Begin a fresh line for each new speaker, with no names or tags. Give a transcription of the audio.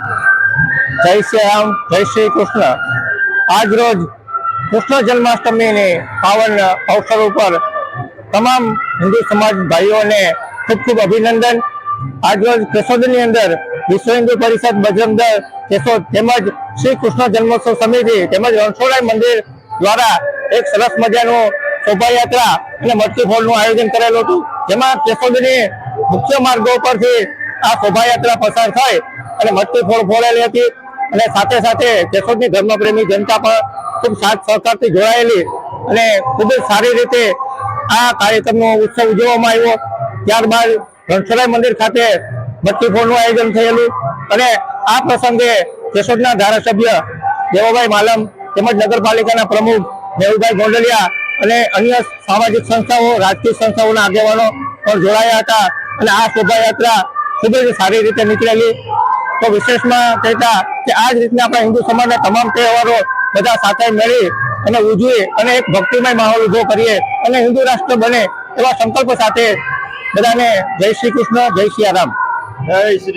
જય શ્રી રામ, જય શ્રી કૃષ્ણ. આજ રોજ કૃષ્ણ જન્માષ્ટમીની પાવન અવસર ઉપર તમામ હિન્દુ સમાજ ભાઈઓને ખૂબ ખૂબ અભિનંદન. આજ રોજ કેશોદની અંદર વિશ્વ હિન્દુ પરિષદ બજરંગ કેશોદ તેમજ શ્રી કૃષ્ણ જન્મોત્સવ સમિતિ તેમજ રણછોડાઈ મંદિર દ્વારા એક સરસ મજાનું શોભાયાત્રા અને મટકી ફોડનું આયોજન કરેલું હતું. જેમાં કેશોદની મુખ્ય માર્ગો પરથી આ શોભાયાત્રા પસાર થઈ અને મટકી ફોડ ફોડેલી હતી. અને સાથે સાથે કેશોદની ધર્મપ્રેમી જનતા પણ ખૂબ સાથ સહકારથી જોડાયેલી. અને ખૂબ જ સારી રીતે આ કાર્યક્રમનો ઉત્સવ ઉજવવામાં આવ્યો. ત્યારબાદ ઘણસરાય મંદિર ખાતે મટકી ફોડનું આયોજન થયેલું. અને આ પ્રસંગે કેશોદના ધારાસભ્ય દેવાભાઈ માલમ તેમજ નગરપાલિકાના પ્રમુખ મેહુભાઈ ગોંડલિયા અને અન્ય સામાજિક સંસ્થાઓ, રાજકીય સંસ્થાઓના આગેવાનો પણ જોડાયા હતા. અને આ શોભાયાત્રા ખૂબ જ સારી રીતે નીકળેલી. તો વિશેષમાં કહેતા કે આ જ રીતના આપણા હિન્દુ સમાજના તમામ તહેવારો બધા સાથે મળી અને ઉજવી અને એક ભક્તિમય માહોલ ઊભો કરીએ અને હિન્દુ રાષ્ટ્ર બને એવા સંકલ્પ સાથે બધાને જય શ્રી કૃષ્ણ, જય સિયારામ
જય શ્રી